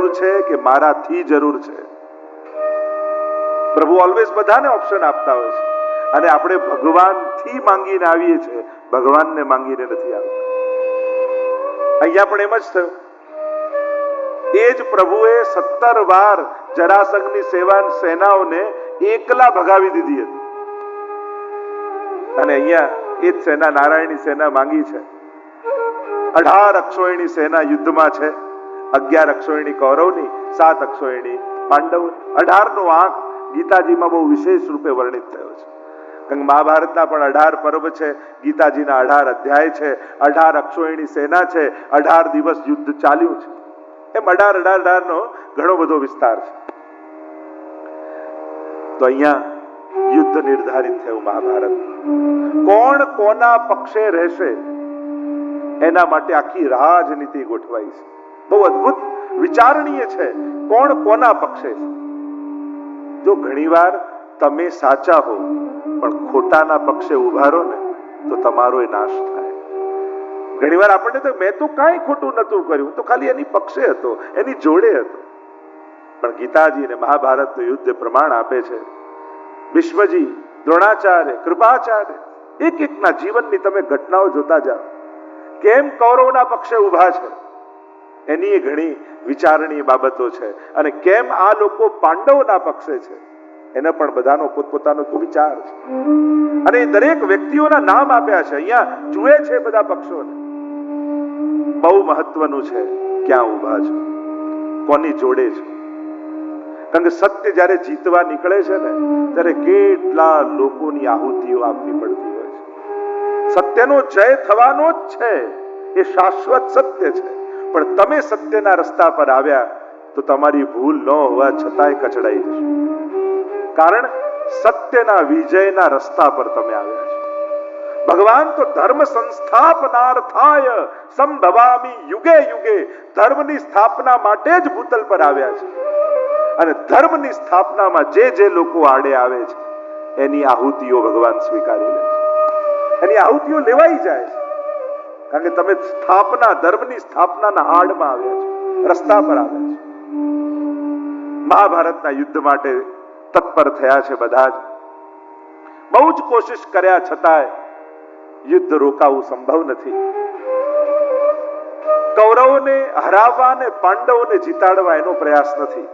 જરૂર છે કે મારાથી જરૂર છે? પ્રભુ ઓલવેઝ બધાને ઓપ્શન આપતા હોય છે. અને આપણે ભગવાનથી માંગીને આવીએ છીએ. ભગવાનને માંગીને નથી આવતા. અહીંયા પણ એમ જ થયું. એ જ પ્રભુએ સત્તર વાર જરાસંઘની સેવા સેનાઓને એકલા ભગાવી દીધી હતી. અને અહીંયા એ જ સેના નારાયણની સેના માંગી છે. અઢાર અક્ષોયણી સેના યુદ્ધમાં છે. અગિયાર અક્ષોયણી કૌરવની, સાત અક્ષોયણી પાંડવ અઢારનો આંક ગીતાજીમાં બહુ વિશેષ રૂપે વર્ણિત થયો છે. કારણ કે મહાભારતના પણ અઢાર પર્વ છે, ગીતાજીના અઢાર અધ્યાય છે, અઢાર અક્ષોયણી સેના છે, અઢાર દિવસ યુદ્ધ ચાલ્યું છે. એમ અઢાર અઢાર, અઢારનો ઘણો બધો વિસ્તાર છે. તો અહીંયા યુદ્ધ નિર્ધારિત થયું મહાભારત. કોણ કોના પક્ષે રહેશે? એના માટે આખી રાજનીતિ ગોઠવાઈ છે. બહુ અદ્ભુત, વિચારણીય છે. કોણ કોના પક્ષે? જો ઘણીવાર તમે સાચા હો, પણ ખોટાના પક્ષે ઊભા ને, તો તમારો એ નાશ થાય. ઘણીવાર આપણને તો મેં તો કાંઈ ખોટું નતું કર્યું, તો ખાલી એની પક્ષે હતો, એની જોડે હતો. પણ ગીતાજી અને મહાભારતનું યુદ્ધ પ્રમાણ આપે છે. વિશ્વજી, દ્રોણાચાર્ય, કૃપાચાર્ય એક એકના જીવનની તમે ઘટનાઓ જોતા જાઓ. કેમ કૌરવના પક્ષે ઊભા છે? એની ઘણી વિચારણીય બાબતો છે. અને કેમ આ લોકો પાંડવોના પક્ષે છે? એને પણ બધાનો પોતપોતાનો વિચાર છે. અને દરેક વ્યક્તિઓના નામ આપ્યા છે. અહીંયા જુએ છે બધા પક્ષોને. બહુ મહત્વનું છે ક્યાં ઊભા છો? કોની જોડે છો? કારણ કે સત્ય જ્યારે જીતવા નીકળે છે ને, ત્યારે કેટલા લોકોની આહુતિઓ આપવી પડતી હોય છે. સત્યનો જય થવાનો જ છે. એ શાશ્વત સત્ય છે. પણ તમે સત્યના રસ્તા પર આવ્યા તો તમારી ભૂલ ન હોવા છતાંય કચડાઈ જશે. કારણ સત્યના વિજયના રસ્તા પર તમે આવ્યા છો. ભગવાન તો ધર્મ સંસ્થાપનાર્થાય સંભવામી યુગે યુગે ધર્મની સ્થાપના માટે જ ભૂતલ પર આવ્યા છે. અને ધર્મની સ્થાપનામાં જે જે લોકો આડે આવે છે, એની આહુતિઓ ભગવાન સ્વીકારી લે છે. એની આહુતિઓ લેવાઈ જાય છે. કારણ કે તમે સ્થાપના, ધર્મની સ્થાપનાના આડમાં આવ્યા છો, રસ્તા પર આવ્યા છો. મહાભારતના યુદ્ધ માટે તત્પર થયા છે બધા જ. બહુ જ કોશિશ કર્યા છતાંય યુદ્ધ રોકાવું સંભવ નથી. કૌરવોને હરાવવા અને પાંડવોને જીતાડવા એનો પ્રયાસ નથી.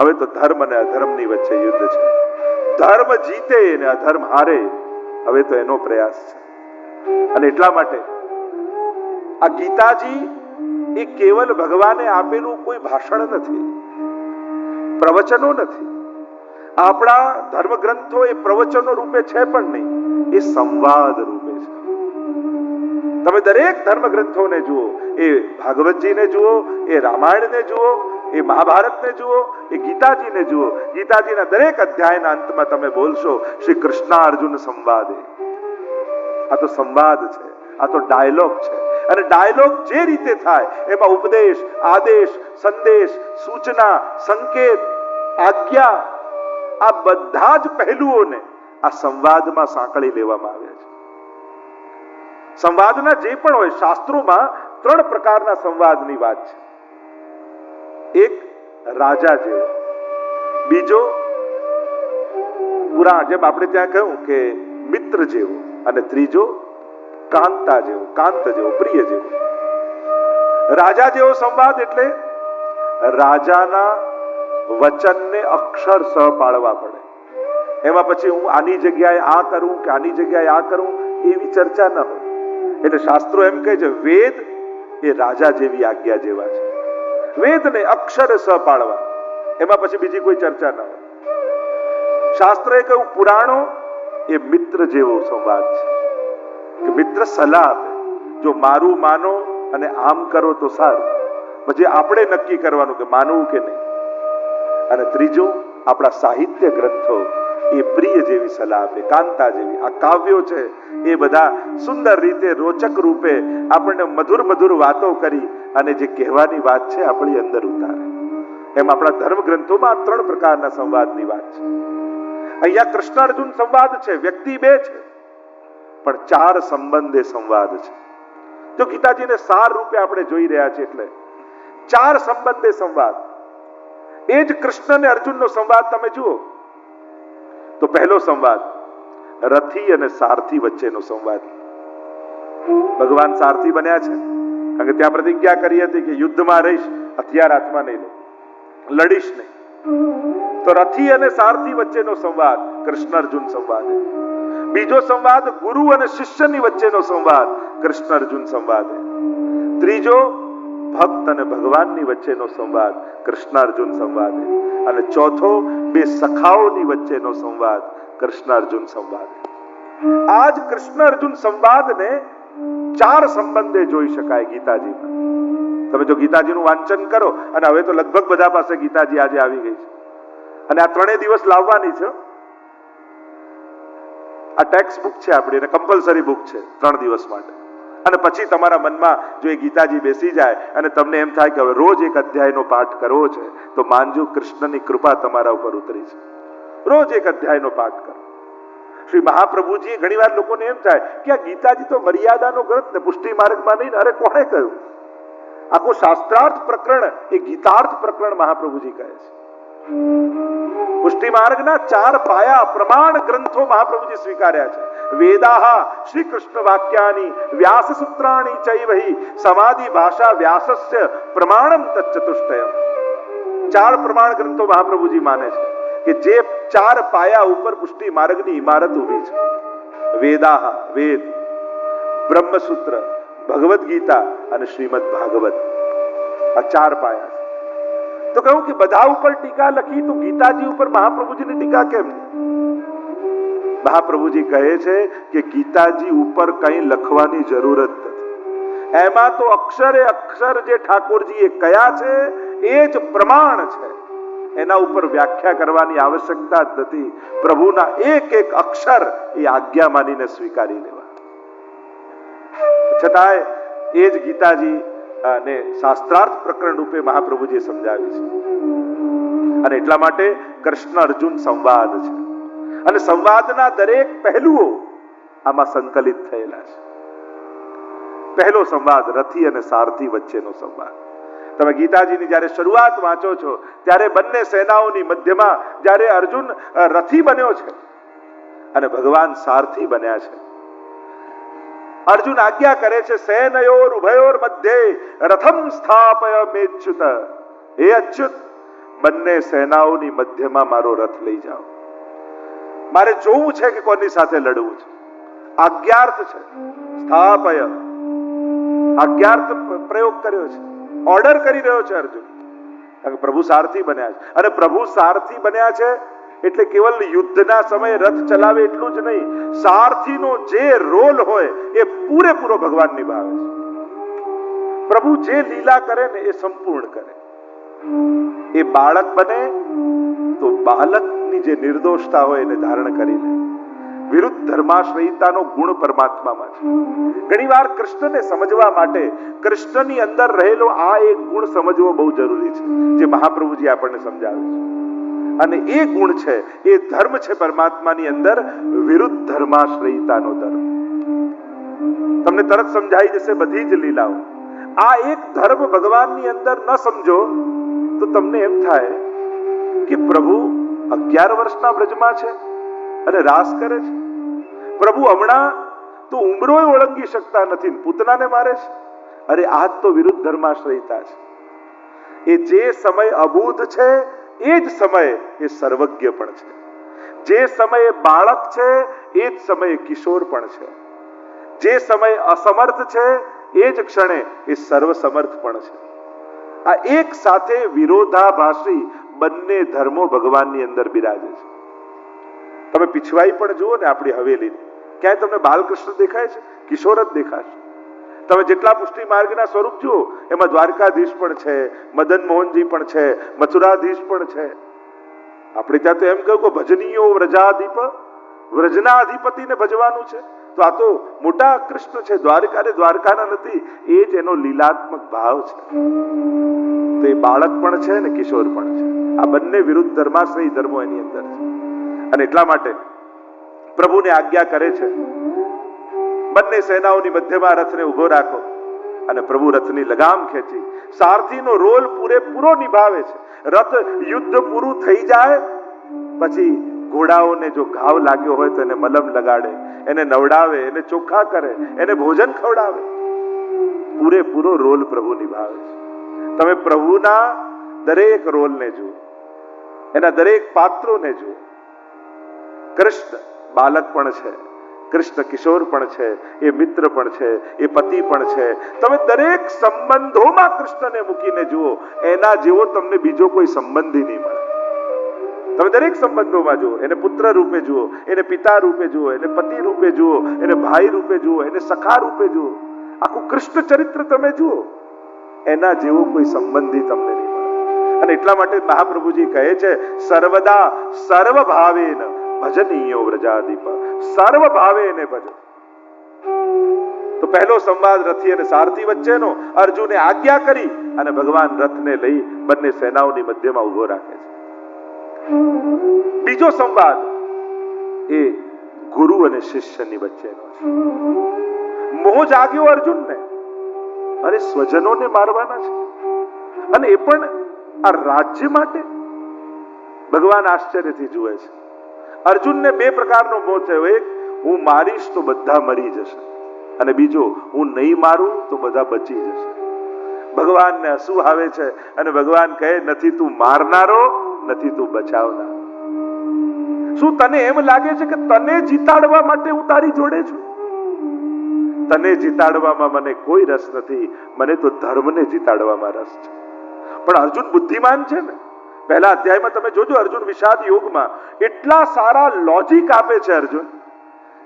હવે તો ધર્મ અને અધર્મની વચ્ચે યુદ્ધ છે. ધર્મ જીતે અને અધર્મ હારે, હવે તો એનો પ્રયાસ છે. અને એટલા માટે આ ગીતાજી એ કેવલ ભગવાને આપેલું કોઈ ભાષણ નથી, પ્રવચનો નથી. આપણા ધર્મગ્રંથો એ પ્રવચનો રૂપે છે પણ નહીં, એ સંવાદ રૂપે છે. તમે દરેક ધર્મગ્રંથોને જુઓ, એ ભાગવતજીને જુઓ, એ રામાયણને જુઓ, એ મહાભારતને જુઓ, એ ગીતાજીને જુઓ, ગીતાજીના દરેક અધ્યાયના અંતમાં તમે બોલશો, શ્રી કૃષ્ણ અર્જુન સંવાદે. આ તો સંવાદ છે, આ તો ડાયલોગ છે. અને ડાયલોગ જે રીતે થાય, એમાં ઉપદેશ, આદેશ, સંદેશ, સૂચના, સંકેત, આજ્ઞા, આ બધા જ પહેલુઓને આ સંવાદમાં સાંકળી લેવામાં આવ્યા છે. સંવાદના જે પણ હોય, શાસ્ત્રોમાં ત્રણ પ્રકારના સંવાદની વાત છે. એક, રાજા જેવો. બીજો, પુરાણ, જેમ આપણે ત્યાં કહ્યું કે મિત્ર જેવો. અને ત્રીજો કાંતા જેવો, કાંત જેવો, પ્રિય જેવો. રાજા જેવો સંવાદ એટલે રાજાના વચનને અક્ષર સહ પાળવા પડે. એમાં પછી હું આની જગ્યાએ આ કરું કે આની જગ્યાએ આ કરું, એવી ચર્ચા ન હોય. એટલે શાસ્ત્રો એમ કહે છે, વેદ એ રાજા જેવી આજ્ઞા જેવા છે. વેદને અક્ષર સહ પાળવા. એમાં પછી બીજી કોઈ ચર્ચા ન હોય. શાસ્ત્રએ કહ્યું, પુરાણો એ મિત્ર જેવો સંવાદ છે. મિત્ર સલાહ આપે. જો મારું માનો અને આમ કરો તો સારું. પછી આપણે નક્કી કરવાનું કે માનવું કે નહીં. અને ત્રીજું, આપણા સાહિત્ય ગ્રંથો એ પ્રિય જેવી સલાહ આપે, કાંતા જેવી. આ કાવ્યો છે, એ બધા સુંદર રીતે રોચક રૂપે આપણને મધુર મધુર વાતો કરી અને જે કહેવાની વાત છે, આપણી અંદર ઉતારે. એમ આપણા ધર્મ ગ્રંથોમાં ત્રણ પ્રકારના સંવાદની વાત છે. અહીંયા કૃષ્ણ અર્જુન સંવાદ છે, વ્યક્તિ બે છે. પણ ચાર સંબંધે સંવાદ છે. જો ગીતાજીને સાર રૂપે આપણે જોઈ રહ્યા છીએ એટલે ચાર સંબંધે સંવાદ. એ જ કૃષ્ણ અને અર્જુનનો સંવાદ તમે જુઓ. તો પહેલો સંવાદ, રથી અને સારથી વચ્ચેનો સંવાદ. ભગવાન સારથી બન્યા છે. કારણ કે ત્યાં પ્રતિજ્ઞા કરી હતી કે યુદ્ધમાં રહીશ, હથિયાર હાથમાં નહીં લડીશ નહીં. તો રથી અને સારથી વચ્ચેનો સંવાદ, કૃષ્ણ અર્જુન સંવાદ. બીજો સંવાદ ગુરુ અને શિષ્યની વચ્ચેનો સંવાદ કૃષ્ણ અર્જુન સંવાદ. ત્રીજો, ભક્ત અને ભગવાનની વચ્ચેનો સંવાદ કૃષ્ણ અર્જુન સંવાદ અને ચોથો, બે સખાઓની વચ્ચેનો સંવાદ કૃષ્ણ અર્જુન સંવાદ આજ કૃષ્ણ અર્જુન સંવાદને ચાર સંબંધે જોઈ શકાય ગીતાજીમાં. તમે જો ગીતાજીનું વાંચન કરો, અને હવે તો લગભગ બધા પાસે ગીતાજી આજે આવી ગઈ છે. અને આ ત્રણેય દિવસ લાવવાની છે. આ ટેક્સ્ટ બુક છે આપણી, અને કમ્પલસરી બુક છે, ત્રણ દિવસ માટે. અને પછી તમારા મનમાં જો એ ગીતાજી બેસી જાય, અને તમને એમ થાય કે હવે રોજ એક અધ્યાયનો પાઠ કરવો છે, તો માનજો કૃષ્ણની કૃપા તમારા ઉપર ઉતરી છે. રોજ એક અધ્યાયનો પાઠ કરો. શ્રી મહાપ્રભુજી ઘણીવાર લોકોને એમ થાય કે આ ગીતાજી તો મર્યાદાનો ગ્રંથ ને પુષ્ટિ માર્ગમાં નહીં અરે કોણે કહ્યું? આખું શાસ્ત્રાર્થ પ્રકરણ એ ગીતાર્થ પ્રકરણ મહાપ્રભુજી કહે છે. પુષ્ટિ માર્ગના ચાર પાયા પ્રમાણ ગ્રંથો મહાપ્રભુજી સ્વીકાર્યા છે. વેદાહ શ્રી કૃષ્ણ વાક્યાની વ્યાસ સૂત્રાણી ચૈવહી, સમાધિ ભાષા વ્યાસસ્ય પ્રમાણમ તચ્ચતુષ્ટયમ. ચાર પ્રમાણ ગ્રંથો મહાપ્રભુજી માને છે કે જે ચાર પાયા ઉપર પુષ્ટિ માર્ગની ઇમારત ઊભી છે. વેદાહ, વેદ, બ્રહ્મસૂત્ર, ભગવદ્ ગીતા અને શ્રીમદ ભાગવત. આ ચાર પાયા તો કહ્યું કે બધા ઉપર ટીકા લખી તો ગીતાજી ઉપર મહાપ્રભુજીની ટીકા કેમ મહાપ્રભુજી કહે છે કે ગીતાજી ઉપર કંઈ લખવાની જરૂરત નથી. એમાં તો અક્ષરે અક્ષર જે ઠાકોરજીએ કયા છે, એ જ પ્રમાણ છે. એના ઉપર વ્યાખ્યા કરવાની આવશ્યકતા જ નથી. પ્રભુના એક એક અક્ષર એ આજ્ઞા માનીને સ્વીકારી લેવા. છતાંય એ જ ગીતાજી અને શાસ્ત્રાર્થ પ્રકરણ રૂપે મહાપ્રભુજીએ સમજાવી છે. અને એટલા માટે કૃષ્ણ અર્જુન સંવાદ છે. અને સંવાદના દરેક પહેલુઓ આમાં સંકલિત થયેલા છે. પહેલો સંવાદ રથી અને સારથી વચ્ચેનો સંવાદ. તમે ગીતાજીની જ્યારે શરૂઆત વાંચો છો, ત્યારે બંને સેનાઓની મધ્યમાં જ્યારે અર્જુન રથી બન્યો છે અને ભગવાન સારથી બન્યા છે અર્જુન આજ્ઞા કરે છે, સેનયોર ઉભયોર મધ્યે રથમ સ્થાપય મેચ્યુત. હે અચ્યુત, બંને સેનાઓની મધ્યમાં મારો રથ લઈ જાઓ. મારે જોવું છે કે કોની સાથે લડવું છે. આજ્ઞાર્થ છે, સ્થાપય. આજ્ઞાર્થ પ્રયોગ કર્યો છે, ઓર્ડર કરી રહ્યો છે અર્જુન. પ્રભુ સારથી બન્યા છે. અને પ્રભુ સારથી બન્યા છે એટલે કેવલ યુદ્ધના સમયે રથ ચલાવે એટલું જ નહીં. સારથીનો જે રોલ હોય એ પૂરેપૂરો ભગવાન નિભાવે છે. પ્રભુ જે લીલા કરે ને એ સંપૂર્ણ કરે. એ બાળક બને તો બાળકની જે નિર્દોષતા હોય એને ધારણ કરી લે. વિરુદ્ધ ધર્માશ્રયિતાનો ગુણ પરમાત્મામાં છે. ઘણીવાર કૃષ્ણને સમજવા માટે કૃષ્ણની અંદર રહેલો આ એક ગુણ સમજવો બહુ જરૂરી છે, જે મહાપ્રભુજી આપણને સમજાવે છે. અને એ ગુણ છે, એ ધર્મ છે પરમાત્માની અંદર વિરુદ્ધ ધર્માશ્રયિતાનો ધર્મ. તમને તરત સમજાઈ જશે બધી જ લીલાઓ. આ એક ધર્મ ભગવાનની અંદર ન સમજો, તો તમને એમ થાય કે પ્રભુ અગિયાર વર્ષના બ્રજમાં છે અને રાસ કરે છે. પ્રભુ હમણાં તો ઉમરોય ઓળંગી શકતા નથી, પૂતનાને મારે છે. અરે આજ તો વિરુદ્ધ ધર્માશ્રયતા છે. એ જે સમય અબૂધ છે એ જ સમયે એ સર્વજ્ઞ પણ છે. જે સમયે બાળક છે, એ જ સમયે કિશોર પણ છે. જે સમયે અસમર્થ છે, એ જ ક્ષણે એ સર્વસમર્થ પણ છે. આ એક સાથે વિરોધાભાસી બંને ધર્મો ભગવાનની અંદર બિરાજે છે. તમે પીછવાઈ પણ જુઓ ને આપણી હવેલી ક્યાંય તમને બાલકૃષ્ણ દેખાય છે? કિશોર જ દેખાશે. તમે જેટલા પુષ્ટિ માર્ગના સ્વરૂપ જુઓ એમાં દ્વારકાધીશ પણ છે, મદન મોહનજી પણ છે, મથુરાધીશ પણ છે. આપણે ત્યાં તો એમ કહ્યું કે ભજનીયો વ્રજાધિપ વ્રજના અધિપતિને ભજવાનું છે. તો આ તો મોટા કૃષ્ણ છે, દ્વારકા ને દ્વારકાના નથી, એ જ એનો લીલાત્મક ભાવ છે. તો એ બાળક પણ છે ને કિશોર પણ છે. આ બંને વિરુદ્ધ ધર્માશ્રય ધર્મો એની અંદર છે. અને એટલા માટે પ્રભુને આજ્ઞા કરે છે બંને સેનાઓની મધ્યમાં રથને ઊભો રાખો અને પ્રભુ રથની લગામ ખેંચી. સારથીનો રોલ પૂરેપૂરો નિભાવે છે. રથ યુદ્ધ પૂરું થઈ જાય, પછી ઘોડાઓને જો ઘાવ લાગ્યો હોય તો એને મલમ લગાડે, એને નવડાવે, એને ચોખ્ખા કરે, એને ભોજન ખવડાવે. પૂરેપૂરો રોલ પ્રભુ નિભાવે છે. તમે પ્રભુના દરેક રોલને જુઓ, એના દરેક પાત્રોને જુઓ. કૃષ્ણ બાલક પણ છે. કૃષ્ણ કિશોર પણ છે, એ મિત્ર પણ છે, એ પતિ પણ છે. તમે દરેક સંબંધોમાં કૃષ્ણને મૂકીને જુઓ, એના જેવો તમને બીજો કોઈ સંબંધી નહીં મળે. તમે દરેક સંબંધોમાં જુઓ, એને પુત્ર રૂપે જુઓ, એને પિતા રૂપે જુઓ, એને પતિ રૂપે જુઓ, એને ભાઈ રૂપે જુઓ, એને સખા રૂપે જુઓ. આખું કૃષ્ણ ચરિત્ર તમે જુઓ, એના જેવો કોઈ સંબંધી તમને નહીં અને એટલા માટે મહાપ્રભુજી કહે છે, સર્વદા સર્વ ભાવેન ભજનીયો વ્રજાદીપ. સર્વ ભાવે એને ભજો તો પહેલો સંવાદ રથી અને સારથી વચ્ચેનો અર્જુને આજ્ઞા કરી અને ભગવાન રથને લઈ બંને સેનાઓની મધ્યમાં ઊભો રાખે છે. બીજો સંવાદ એ ગુરુ અને શિષ્યની વચ્ચેનો છે. મોહ જાગ્યો અર્જુનને. અરે સ્વજનોને મારવાના છે. અને એ પણ આ રાજ્ય માટે. ભગવાન આશ્ચર્યથી જુએ છે. અર્જુનને બે પ્રકારનો બોધ થયો. એક, હું મારીશ તો બધા મરી જશે. અને બીજો, હું નહીં મારું તો બધા બચી જશે. ભગવાનને હસવું આવે છે અને ભગવાન કહે, નથી તું મારનારો, નથી તું બચાવનાર. શું તને એમ લાગે છે કે તને જીતાડવા માટે હું તારી જોડે છું? તને જીતાડવામાં મને કોઈ રસ નથી. મને તો ધર્મને જીતાડવામાં રસ છે. પણ અર્જુન બુદ્ધિમાન છે ને? પહેલા અધ્યાયમાં તમે જોજો અર્જુન વિષાદ યોગમાં એટલા સારા લોજિક આપે છે અર્જુન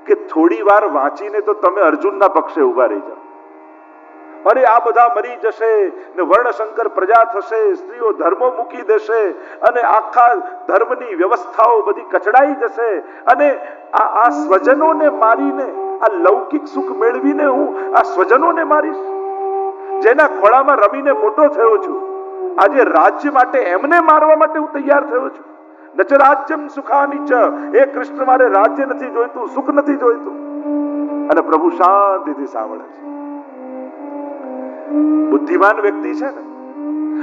કે થોડી વાર વાંચીને તો તમે અર્જુનના પક્ષે ઊભા રહી જાઓ. અરે આ બધા મરી જશે ને વર્ણશંકર પ્રજા થશે, સ્ત્રીઓ ધર્મો મૂકી દેશે અને આખા ધર્મની વ્યવસ્થાઓ બધી કચડાઈ જશે અને આ આ સ્વજનોને મારીને, આ લૌકિક સુખ મેળવીને હું આ સ્વજનોને મારીશ. જેના ખોળામાં રમીને મોટો થયો છું. આજે રાજ્ય માટે એમને મારવા માટે હું તૈયાર થયો છું. નચ રાજ્યમ સુખાની ચ. એ કૃષ્ણ મારે રાજ્ય નથી જોઈતું, સુખ નથી જોઈતું. અને પ્રભુ શાંતિથી સાંભળે છે. બુદ્ધિમાન વ્યક્તિ છે ને,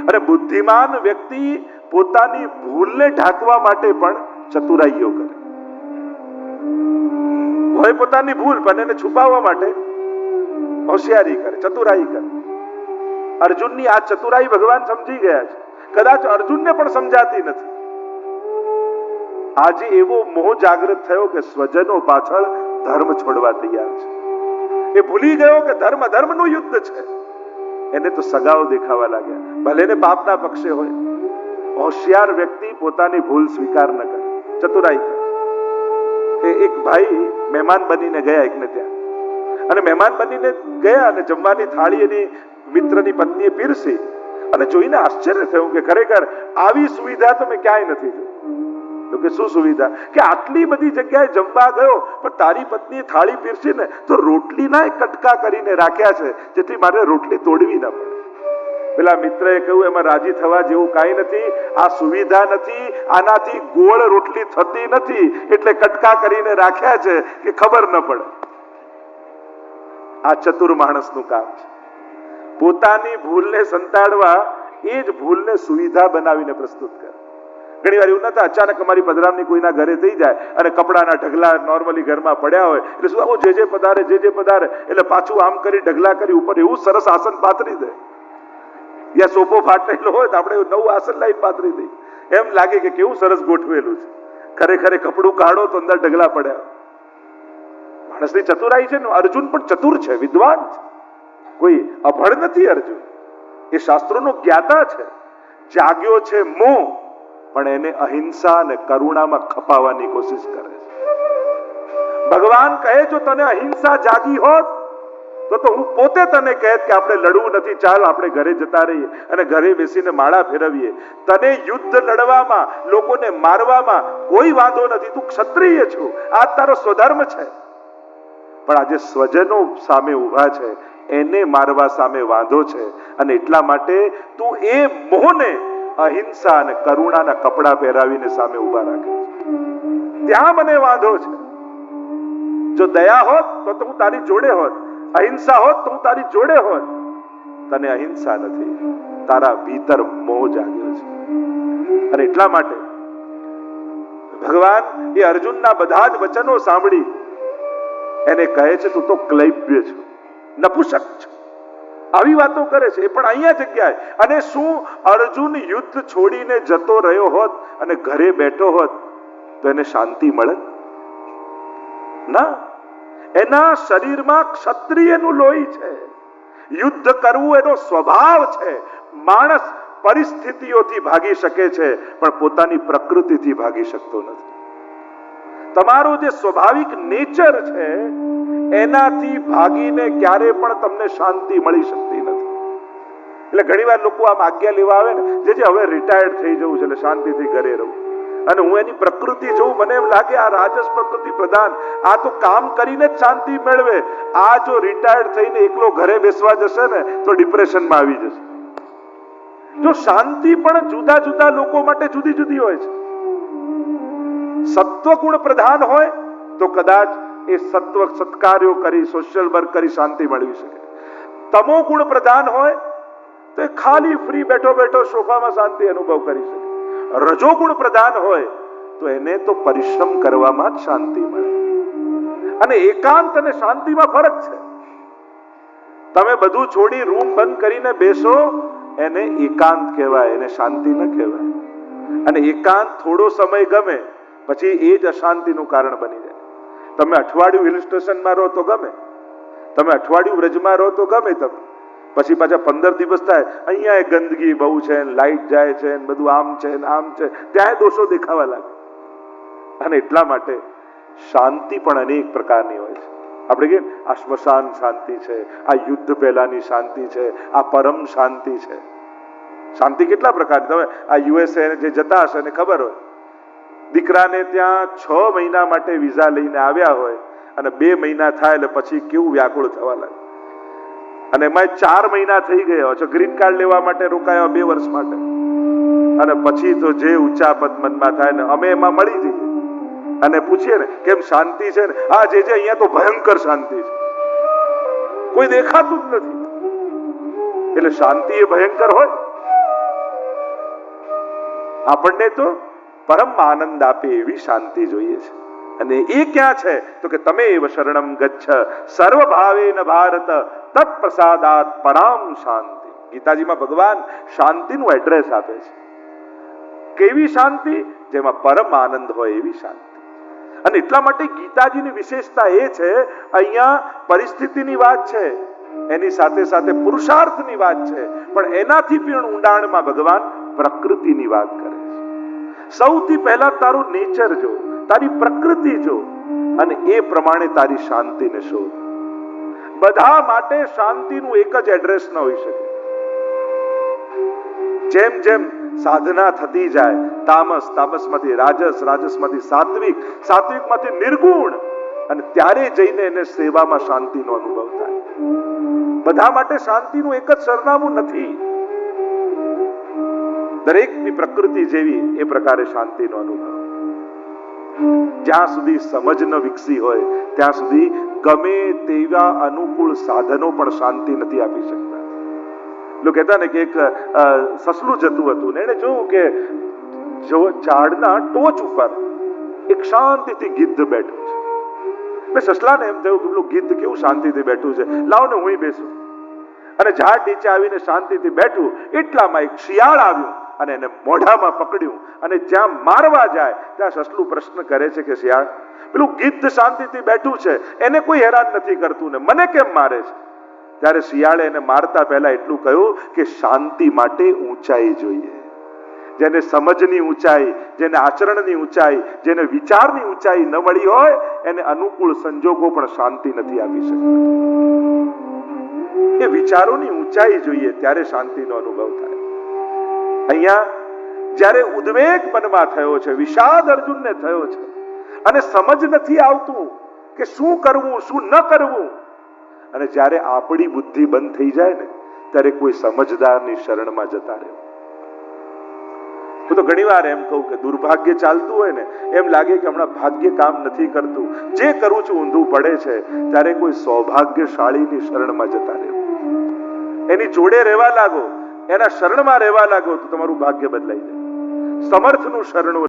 અને બુદ્ધિમાન વ્યક્તિ પોતાની ભૂલને ઢાંકવા માટે પણ ચતુરાઈઓ કરે. હોય પોતાની ભૂલ પણ એને છુપાવવા માટે હોશિયારી કરે, ચતુરાઈ કરે. અર્જુનની આ ચતુરાઈ ભગવાન સમજી ગયા છે. કદાચ અર્જુનને પણ સમજાતી નથી. આજે એવો મોહ જાગૃત થયો કે સ્વજનો પાછળ ધર્મ છોડવા તૈયાર છે. એ ભૂલી ગયો કે ધર્મ ધર્મનું યુદ્ધ છે. એને તો સગાઓ દેખાવા લાગ્યા. ભલે ને પાપના પક્ષે હોય. હોશિયાર વ્યક્તિ પોતાની ભૂલ સ્વીકાર ન કરે. ચતુરાઈ કરે. એક ભાઈ મહેમાન બનીને ગયા એકને ત્યાં. અને મહેમાન બનીને ગયા અને જમવાની થાળી એની મિત્રની પત્નીએ પીરસી અને જોઈને આશ્ચર્ય થયું કે ખરેખર આવી સુવિધા તો ક્યાંય નથી તો કે શું સુવિધા? કે આટલી બધી જગ્યાએ જમવા ગયો, પણ તારી પત્નીએ થાળી પીરસી ને તો રોટલીના કટકા કરીને રાખ્યા છે, જેથી મારે રોટલી તોડવી ના પડે. પેલા મિત્રએ કહ્યું, એમાં રાજી થવા જેવું કાંઈ નથી, આ સુવિધા નથી, આનાથી ગોળ રોટલી થતી નથી, એટલે કટકા કરીને રાખ્યા છે, કે ખબર ન પડે. આ ચતુર માણસનું કામ છે. પોતાની ભૂલને સંતાડવા, એ જ ભૂલને સુવિધા બનાવીને પ્રસ્તુત કરે. ઘણી વાર એવું નતા અચાનક અમારી પધરામણી કોઈના ઘરે થઈ જાય અને કપડાના ઢગલા નોર્મલી ઘરમાં પડ્યા હોય, એટલે શું આવું જે જે પધારે, જે જે પધારે, એટલે પાછું આમ કરી, ઢગલા કરી ઉપર એવું સરસ આસન પાથરી દે. યા સોફો ફાટેલો હોય તો આપણે નવું આસન લાઈન પાથરી દઈ એમ લાગે કે કેવું સરસ ગોઠવેલું છે. ખરેખર કપડું કાઢો તો અંદર ઢગલા પડ્યા. માણસની ચતુરાઈ છે ને, અર્જુન પણ ચતુર છે, વિદ્વાન છે. કોઈ અભણ નથી અર્જુન. એ શાસ્ત્રોનો જ્ઞાતા છે, જાગ્યો છે મોહ, પણ એને અહિંસા અને કરુણામાં ખપાવવાની કોશિશ કરે છે. ભગવાન કહે, જો તને અહિંસા જાગી હોત, તો તો હું પોતે તને કહેત કે આપણે લડવું નથી, ચાલ આપણે ઘરે જતા રહીએ અને ઘરે બેસીને માળા ફેરવીએ. તને યુદ્ધ લડવામાં, લોકોને મારવામાં કોઈ વાંધો નથી, તું ક્ષત્રિય છું, આ તારો સ્વધર્મ છે. પણ આજે સ્વજનો સામે ઊભા છે એને મારવા સામે વાંધો છે. અને એટલા માટે તું એ મોહને અહિંસા અને કરુણાના કપડા પહેરાવીને સામે ઊભા રાખે ત્યાં મને વાંધો છે. જો દયા હોત, તો હું તારી જોડે હોત. અહિંસા હોત, તો હું તારી જોડે હોત. તને અહિંસા નથી. તારા ભીતર મોહ જાગ્યો છે. અને એટલા માટે ભગવાન એ અર્જુનના બધા જ વચનો સાંભળી. એને કહે છે, તું તો ક્લૈબ્ય છો. નપુસક છે. આવી વાતો કરે છે. એ પણ અહીંયા જગ્યાએ. અને શું? અર્જુન યુદ્ધ છોડીને જતો રહ્યો હોત અને ઘરે બેઠો હોત, તો એને શાંતિ મળે? ના. એના શરીરમાં ક્ષત્રિયનું લોહી છે. યુદ્ધ કરવું એનો સ્વભાવ છે. માણસ પરિસ્થિતિઓથી ભાગી શકે છે, પણ પોતાની પ્રકૃતિથી ભાગી શકતો નથી. તમારું જે સ્વાભાવિક નેચર છે એનાથી ભાગીને ક્યારે પણ તમને શાંતિ મળી શકતી નથી. એટલે ઘણીવાર લોકો આમ આજ્ઞા લેવા આવે ને, જે જે હવે રિટાયર્ડ થઈ જવું છે એટલે શાંતિથી ઘરે રહું. અને હું એની પ્રકૃતિ જોઉં, મને એમ લાગે આ રાજસ પ્રકૃતિ પ્રધાન, આ તો કામ કરીને જ શાંતિ મેળવે. આ જો રિટાયર્ડ થઈને એકલો ઘરે બેસવા જશે ને, તો ડિપ્રેશનમાં આવી જશે. જો શાંતિ પણ જુદા જુદા લોકો માટે જુદી જુદી હોય છે. સત્વ પ્રધાન હોય, તો કદાચ એ સત્વ સત્કાર્યો કરી સોશિયલ વર્ક કરી, શાંતિ મેળવી શકે. તમો ગુણ પ્રધાન હોય તો ખાલી ફ્રી બેઠો બેઠો સોફામાં શાંતિ અનુભવ કરી શકે. રજોગુણ પ્રધાન હોય તો એને તો પરિશ્રમ કરવામાં જ શાંતિ મળે. અને એકાંત અને શાંતિમાં ફરક છે. તમે બધું છોડી રૂમ બંધ કરીને બેસો, એને એકાંત કહેવાય, એને શાંતિ ન કહેવાય. અને એકાંત થોડો સમય ગમે, પછી એ જ અશાંતિનું કારણ બની જાય. તમે અઠવાડિયું હિલ સ્ટેશનમાં રહો તો ગમે. તમે અઠવાડિયું વ્રજમાં રહો તો ગમે તમે પછી પાછા પંદર દિવસ થાય, અહીંયા ગંદકી બહુ છે લાઈટ જાય છે બધું આમ છે આમ છે ત્યાં દોષો દેખાવા લાગે. અને એટલા માટે શાંતિ પણ અનેક પ્રકારની હોય છે. આપણે કહીએ આ સ્મશાન શાંતિ છે, આ યુદ્ધ પહેલાની શાંતિ છે, આ પરમ શાંતિ છે. શાંતિ કેટલા પ્રકારની? તમે આ યુએસએ જે જતા હશે ને ખબર હોય? દીકરાને ત્યાં છ મહિના માટે વિઝા લઈને આવ્યા હોય અને બે મહિના થાય એટલે પછી કેવું વ્યાકુળ થવા લાગે અને એમાં ચાર મહિના થઈ ગયા છે ગ્રીન કાર્ડ લેવા માટે રોકાયા બે વર્ષ માટે. અને પછી તો જે ઊંચા પદ મનમાં થાય ને અમે એમાં મળી જઈએ. અને પૂછીએ ને, કેમ શાંતિ છે ને? હા જે જે અહીંયા તો ભયંકર શાંતિ છે. કોઈ દેખાતું જ નથી. એટલે શાંતિ એ ભયંકર હોય. આપણને તો પરમ આનંદ આપે એવી શાંતિ જોઈએ છે. અને એ ક્યાં છે? તો કે તમે એવ શરણમ ગચ્છ સર્વ ભાવે ન ભારત તત્ પ્રસાદાત પરામ શાંતિ. ગીતાજીમાં ભગવાન શાંતિનું એડ્રેસ આપે છે. કેવી શાંતિ? જેમાં પરમ આનંદ હોય એવી શાંતિ. અને એટલા માટે ગીતાજીની વિશેષતા એ છે, અહીંયા પરિસ્થિતિની વાત છે, એની સાથે સાથે પુરુષાર્થની વાત છે, પણ એનાથી પણ ઊંડાણમાં ભગવાન પ્રકૃતિની વાત કરે સૌથી પહેલા તારું નેચર જો, તારી પ્રકૃતિ જો, અને એ પ્રમાણે તારી શાંતિને શોધ. બધા માટે શાંતિનું એક જ એડ્રેસ ન હોઈ શકે. જેમ જેમ સાધના થતી જાય, તામસ, તામસમાંથી રાજસ, રાજસમાંથી સાત્વિક, સાત્વિકમાંથી નિર્ગુણ, અને ત્યારે જઈને એને સેવામાં શાંતિનો અનુભવ થાય. બધા માટે શાંતિનું એક જ સરનામું નથી. દરેકની પ્રકૃતિ જેવી એ પ્રકારે શાંતિનો અનુભવ. જ્યાં સુધી સમજ ન વિકસી હોય, ત્યાં સુધી ગમે તેવા અનુકૂળ સાધનો પણ શાંતિ નથી આપી શકતા. લોકો કહેતા ને કે એક સસલું જતું હતું ને એને જોયું કે ઝાડના ટોચ ઉપર એક શાંતિથી ગિદ્ધ બેઠું છે. મેં સસલાને એમ થયું કે પેલું ગીધ કેવું શાંતિથી બેઠું છે? લાવ ને હું બેસું. અને ઝાડ નીચે આવીને શાંતિથી બેઠું, એટલામાં એક શિયાળ આવ્યું. અને એને મોઢામાં પકડ્યું અને જ્યાં મારવા જાય, ત્યાં સસલું પ્રશ્ન કરે છે કે શિયાળ, પેલું ગિદ્ધ શાંતિથી બેઠું છે, એને કોઈ હેરાન નથી કરતું ને મને કેમ મારે છે? ત્યારે શિયાળે એને મારતા પહેલા એટલું કહ્યું કે શાંતિ માટે ઊંચાઈ જોઈએ. જેને સમજની ઊંચાઈ, જેને આચરણની ઊંચાઈ, જેને વિચારની ઊંચાઈ ન મળી હોય, એને અનુકૂળ સંજોગો પણ શાંતિ નથી આપી શકતા. એ વિચારોની ઊંચાઈ જોઈએ, ત્યારે શાંતિનો અનુભવ થાય. અહીંયા જ્યારે ઉદ્વેગ મનમાં થયો છે, વિષાદ અર્જુનને થયો છે, અને સમજ નથી આવતું કે શું કરવું, શું ન કરવું, અને જ્યારે આપણી બુદ્ધિ બંધ થઈ જાય ને, ત્યારે કોઈ સમજદારની શરણમાં જતા રહેવું હું તો ઘણી વાર એમ કહું કે દુર્ભાગ્ય ચાલતું હોય ને, એમ લાગે કે હમણાં ભાગ્ય કામ નથી કરતું. જે કરું છું, ઊંધું પડે છે, ત્યારે કોઈ સૌભાગ્યશાળીની શરણમાં જતા રહેવું એની જોડે રહેવા લાગો એના શરણમાં રહેવા લાગો તો તમારું ભાગ્ય બદલાઈ જાય. સમર્થનું શરણું